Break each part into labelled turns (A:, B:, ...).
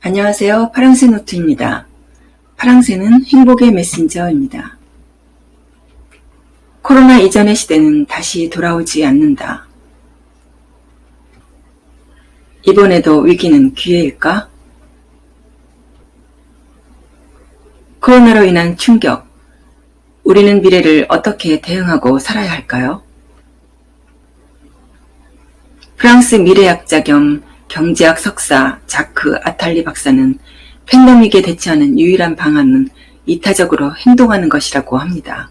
A: 안녕하세요. 파랑새 노트입니다. 파랑새는 행복의 메신저입니다. 코로나 이전의 시대는 다시 돌아오지 않는다. 이번에도 위기는 기회일까? 코로나로 인한 충격. 우리는 미래를 어떻게 대응하고 살아야 할까요? 프랑스 미래학자 겸 경제학 석사 자크 아탈리 박사는 팬데믹에 대처하는 유일한 방안은 이타적으로 행동하는 것이라고 합니다.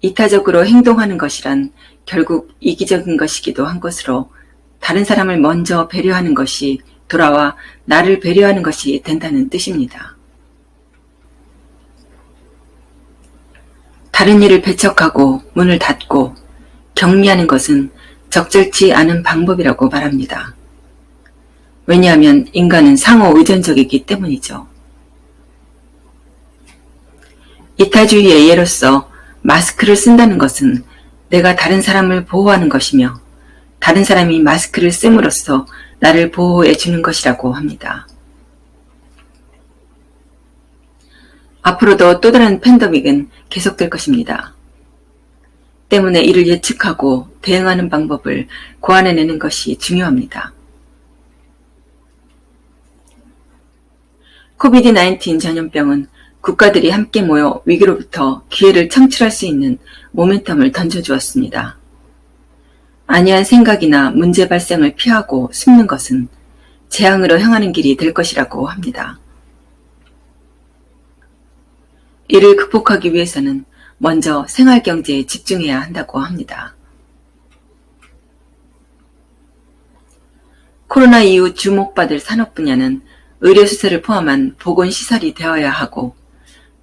A: 이타적으로 행동하는 것이란 결국 이기적인 것이기도 한 것으로 다른 사람을 먼저 배려하는 것이 돌아와 나를 배려하는 것이 된다는 뜻입니다. 다른 일을 배척하고 문을 닫고 격리하는 것은 적절치 않은 방법이라고 말합니다. 왜냐하면 인간은 상호 의존적이기 때문이죠. 이타주의의 예로서 마스크를 쓴다는 것은 내가 다른 사람을 보호하는 것이며 다른 사람이 마스크를 씀으로써 나를 보호해 주는 것이라고 합니다. 앞으로도 또 다른 팬데믹은 계속될 것입니다. 때문에 이를 예측하고 대응하는 방법을 고안해내는 것이 중요합니다. 코비드-19 전염병은 국가들이 함께 모여 위기로부터 기회를 창출할 수 있는 모멘텀을 던져주었습니다. 안이한 생각이나 문제 발생을 피하고 숨는 것은 재앙으로 향하는 길이 될 것이라고 합니다. 이를 극복하기 위해서는 먼저 생활 경제에 집중해야 한다고 합니다. 코로나 이후 주목받을 산업 분야는 의료시설을 포함한 보건시설이 되어야 하고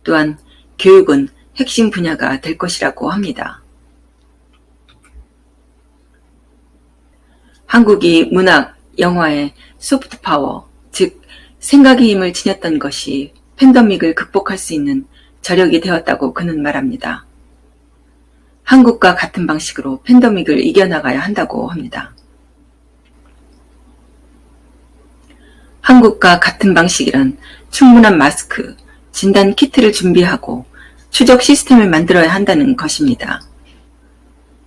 A: 또한 교육은 핵심 분야가 될 것이라고 합니다. 한국이 문학, 영화의 소프트 파워, 즉 생각의 힘을 지녔던 것이 팬데믹을 극복할 수 있는 저력이 되었다고 그는 말합니다. 한국과 같은 방식으로 팬데믹을 이겨나가야 한다고 합니다. 한국과 같은 방식이란 충분한 마스크, 진단 키트를 준비하고 추적 시스템을 만들어야 한다는 것입니다.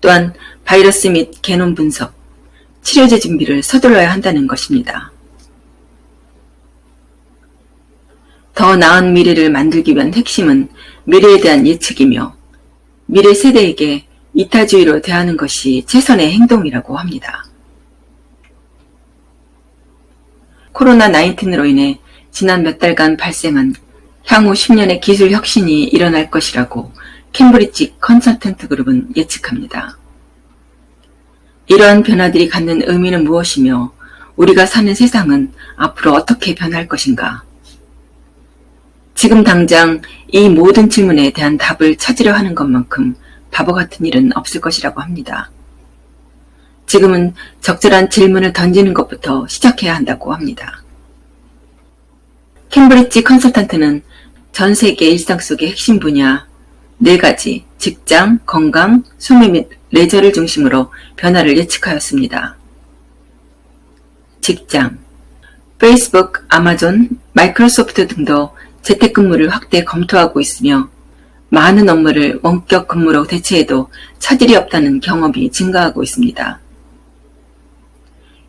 A: 또한 바이러스 및 개놈 분석, 치료제 준비를 서둘러야 한다는 것입니다. 더 나은 미래를 만들기 위한 핵심은 미래에 대한 예측이며 미래 세대에게 이타주의로 대하는 것이 최선의 행동이라고 합니다. 코로나19으로 인해 지난 몇 달간 발생한 향후 10년의 기술 혁신이 일어날 것이라고 캠브리지 컨설턴트 그룹은 예측합니다. 이러한 변화들이 갖는 의미는 무엇이며 우리가 사는 세상은 앞으로 어떻게 변할 것인가? 지금 당장 이 모든 질문에 대한 답을 찾으려 하는 것만큼 바보 같은 일은 없을 것이라고 합니다. 지금은 적절한 질문을 던지는 것부터 시작해야 한다고 합니다. 캠브리지 컨설턴트는 전 세계 일상 속의 핵심 분야 네 가지 직장, 건강, 수미 및 레저를 중심으로 변화를 예측하였습니다. 직장 페이스북, 아마존, 마이크로소프트 등도 재택근무를 확대 검토하고 있으며 많은 업무를 원격 근무로 대체해도 차질이 없다는 경험이 증가하고 있습니다.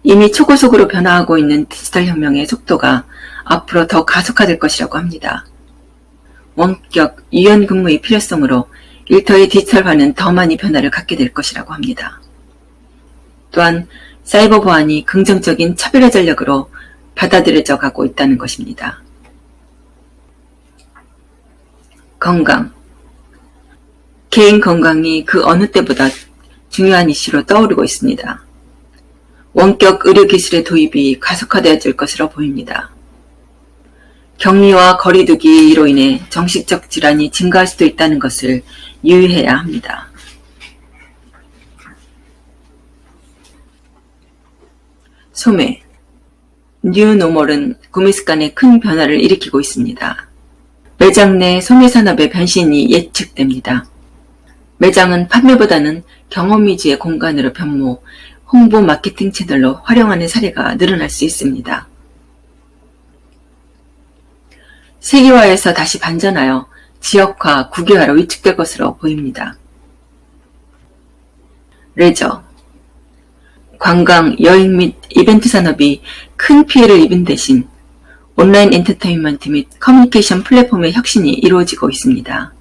A: 이미 초고속으로 변화하고 있는 디지털 혁명의 속도가 앞으로 더 가속화될 것이라고 합니다. 원격, 유연 근무의 필요성으로 일터의 디지털화는 더 많이 변화를 갖게 될 것이라고 합니다. 또한 사이버 보안이 긍정적인 차별화 전략으로 받아들여져 가고 있다는 것입니다. 건강. 개인 건강이 그 어느 때보다 중요한 이슈로 떠오르고 있습니다. 원격 의료기술의 도입이 가속화되어질 것으로 보입니다. 격리와 거리두기로 인해 정신적 질환이 증가할 수도 있다는 것을 유의해야 합니다. 소매 뉴노멀은 구매 습관에 큰 변화를 일으키고 있습니다. 매장 내 소매 산업의 변신이 예측됩니다. 매장은 판매보다는 경험 위주의 공간으로 변모, 홍보 마케팅 채널로 활용하는 사례가 늘어날 수 있습니다. 세계화에서 다시 반전하여 지역화, 국유화로 위축될 것으로 보입니다. 레저 관광, 여행 및 이벤트 산업이 큰 피해를 입은 대신 온라인 엔터테인먼트 및 커뮤니케이션 플랫폼의 혁신이 이루어지고 있습니다.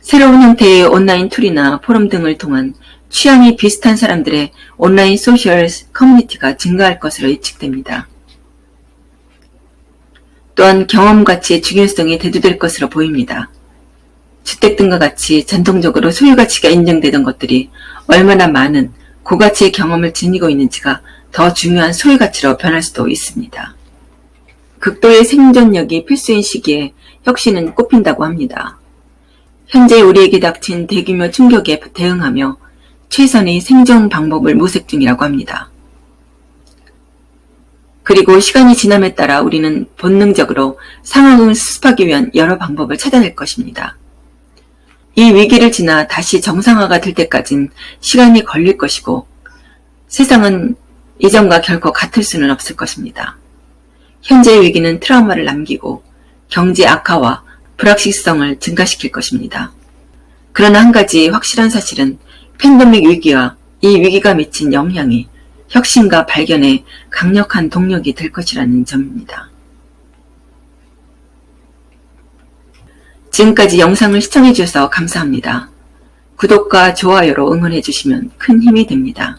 A: 새로운 형태의 온라인 툴이나 포럼 등을 통한 취향이 비슷한 사람들의 온라인 소셜 커뮤니티가 증가할 것으로 예측됩니다. 또한 경험 가치의 중요성이 대두될 것으로 보입니다. 주택 등과 같이 전통적으로 소유 가치가 인정되던 것들이 얼마나 많은 고가치의 경험을 지니고 있는지가 더 중요한 소유 가치로 변할 수도 있습니다. 극도의 생존력이 필수인 시기에 혁신은 꼽힌다고 합니다. 현재 우리에게 닥친 대규모 충격에 대응하며 최선의 생존 방법을 모색 중이라고 합니다. 그리고 시간이 지남에 따라 우리는 본능적으로 상황을 수습하기 위한 여러 방법을 찾아낼 것입니다. 이 위기를 지나 다시 정상화가 될 때까진 시간이 걸릴 것이고 세상은 이전과 결코 같을 수는 없을 것입니다. 현재의 위기는 트라우마를 남기고 경제 악화와 불확실성을 증가시킬 것입니다. 그러나 한 가지 확실한 사실은 팬데믹 위기와 이 위기가 미친 영향이 혁신과 발견에 강력한 동력이 될 것이라는 점입니다. 지금까지 영상을 시청해주셔서 감사합니다. 구독과 좋아요로 응원해주시면 큰 힘이 됩니다.